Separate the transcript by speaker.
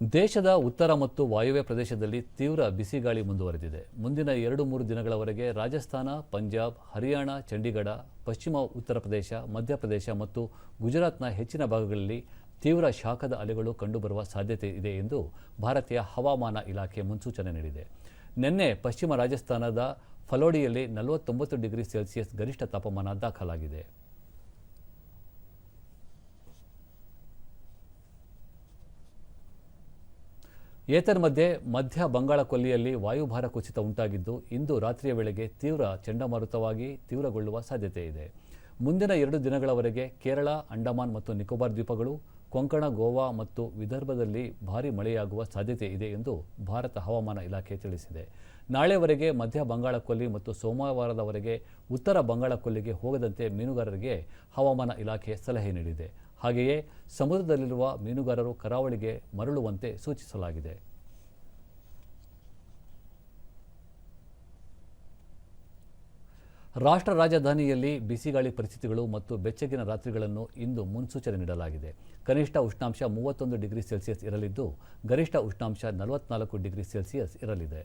Speaker 1: ದೇಶದ ಉತ್ತರ ಮತ್ತು ವಾಯುವ್ಯ ಪ್ರದೇಶದಲ್ಲಿ ತೀವ್ರ ಬಿಸಿಗಾಳಿ ಮುಂದುವರೆದಿದೆ. ಮುಂದಿನ ಎರಡು ಮೂರು ದಿನಗಳವರೆಗೆ ರಾಜಸ್ಥಾನ, ಪಂಜಾಬ್, ಹರಿಯಾಣ, ಚಂಡೀಗಢ, ಪಶ್ಚಿಮ ಉತ್ತರ ಪ್ರದೇಶ ಮಧ್ಯಪ್ರದೇಶ ಮತ್ತು ಗುಜರಾತ್ನ ಹೆಚ್ಚಿನ ಭಾಗಗಳಲ್ಲಿ ತೀವ್ರ ಶಾಖದ ಅಲೆಗಳು ಕಂಡುಬರುವ ಸಾಧ್ಯತೆ ಇದೆ ಎಂದು ಭಾರತೀಯ ಹವಾಮಾನ ಇಲಾಖೆ ಮುನ್ಸೂಚನೆ ನೀಡಿದೆ. ನಿನ್ನೆ ಪಶ್ಚಿಮ ರಾಜಸ್ಥಾನದ ಫಲೋಡಿಯಲ್ಲಿ ನಲವತ್ತೊಂಬತ್ತು ಡಿಗ್ರಿ ಸೆಲ್ಸಿಯಸ್ ಗರಿಷ್ಠ ತಾಪಮಾನ ದಾಖಲಾಗಿದೆ. ಏತನ್ಮಧ್ಯೆ ಮಧ್ಯ ಬಂಗಾಳ ಕೊಲ್ಲಿಯಲ್ಲಿ ವಾಯುಭಾರ ಕುಸಿತ ಉಂಟಾಗಿದ್ದು ಇಂದು ರಾತ್ರಿಯ ವೇಳೆಗೆ ತೀವ್ರ ಚಂಡಮಾರುತವಾಗಿ ತೀವ್ರಗೊಳ್ಳುವ ಸಾಧ್ಯತೆ ಇದೆ. ಮುಂದಿನ ಎರಡು ದಿನಗಳವರೆಗೆ ಕೇರಳ, ಅಂಡಮಾನ್ ಮತ್ತು ನಿಕೋಬಾರ್ ದ್ವೀಪಗಳು, ಕೊಂಕಣ, ಗೋವಾ ಮತ್ತು ವಿದರ್ಭದಲ್ಲಿ ಭಾರೀ ಮಳೆಯಾಗುವ ಸಾಧ್ಯತೆ ಇದೆ ಎಂದು ಭಾರತ ಹವಾಮಾನ ಇಲಾಖೆ ತಿಳಿಸಿದೆ. ನಾಳೆವರೆಗೆ ಮಧ್ಯ ಬಂಗಾಳ ಕೊಲ್ಲಿ ಮತ್ತು ಸೋಮವಾರದವರೆಗೆ ಉತ್ತರ ಬಂಗಾಳ ಕೊಲ್ಲಿಗೆ ಹೋಗದಂತೆ ಮೀನುಗಾರರಿಗೆ ಹವಾಮಾನ ಇಲಾಖೆ ಸಲಹೆ ನೀಡಿದೆ. ಹಾಗೆಯೇ ಸಮುದ್ರದಲ್ಲಿರುವ ಮೀನುಗಾರರು ಕರಾವಳಿಗೆ ಮರಳುವಂತೆ ಸೂಚಿಸಲಾಗಿದೆ. ರಾಷ್ಟ್ರ ರಾಜಧಾನಿಯಲ್ಲಿ ಬಿಸಿಗಾಳಿ ಪರಿಸ್ಥಿತಿಗಳು ಮತ್ತು ಬೆಚ್ಚಗಿನ ರಾತ್ರಿಗಳನ್ನು ಇಂದು ಮುನ್ಸೂಚನೆ ನೀಡಲಾಗಿದೆ. ಕನಿಷ್ಠ ಉಷ್ಣಾಂಶ ಮೂವತ್ತೊಂದು ಡಿಗ್ರಿ ಸೆಲ್ಸಿಯಸ್ ಇರಲಿದ್ದು, ಗರಿಷ್ಠ ಉಷ್ಣಾಂಶ ನಲವತ್ನಾಲ್ಕು ಡಿಗ್ರಿ ಸೆಲ್ಸಿಯಸ್ ಇರಲಿದೆ.